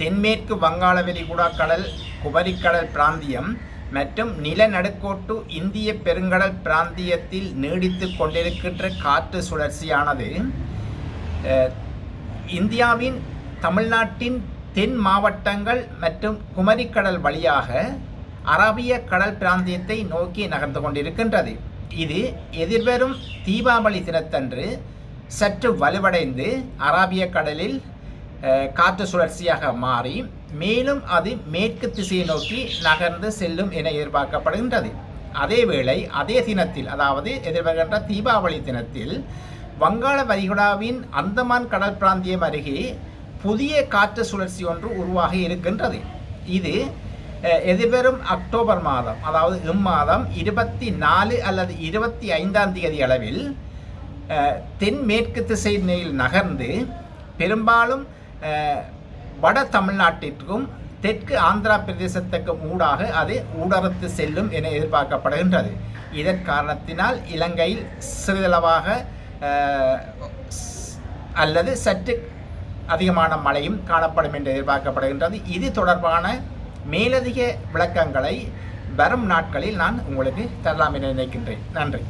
தென்மேற்கு வங்காள விரிகுடா கடல் குமரிக்கடல் பிராந்தியம் மற்றும் நிலநடுக்கோட்டு இந்திய பெருங்கடல் பிராந்தியத்தில் நீடித்து கொண்டிருக்கின்ற காற்று சுழற்சியானது இந்தியாவின் தமிழ்நாட்டின் தென் மாவட்டங்கள் மற்றும் குமரிக்கடல் வழியாக அரபிய கடல் பிராந்தியத்தை நோக்கி நகர்ந்து கொண்டிருக்கின்றது. இது எதிர்வரும் தீபாவளி தினத்தன்று சற்று வலுவடைந்து அராபிய கடலில் காற்று சுழற்சியாக மாறி மேலும் அது மேற்கு திசையை நோக்கி நகர்ந்து செல்லும் என எதிர்பார்க்கப்படுகின்றது. அதேவேளை அதே தினத்தில் அதாவது எதிர்வருகின்ற தீபாவளி தினத்தில் வங்காள வரிகுடாவின் அந்தமான் கடல் பிராந்தியம் அருகே புதிய காற்று சுழற்சி ஒன்று உருவாகி இருக்கின்றது. இது எதிர்வரும் அக்டோபர் மாதம் அதாவது இம்மாதம் இருபத்தி நாலு அல்லது இருபத்தி ஐந்தாம் தேதி அளவில் தென்மேற்கு திசையில் நகர்ந்து பெரும்பாலும் வட தமிழ்நாட்டிற்கும் தெற்கு ஆந்திரா பிரதேசத்துக்கும் ஊடாக அது ஊடறுத்து செல்லும் என எதிர்பார்க்கப்படுகின்றது. இதன் காரணத்தினால் இலங்கையில் சிறிதளவாக அல்லது சற்று அதிகமான மழையும் காணப்படும் என்று எதிர்பார்க்கப்படுகின்றது. இது தொடர்பான மேலதிக விளக்கங்களை வரும் நாட்களில் நான் உங்களுக்கு தரலாம் என நினைக்கின்றேன். நன்றி.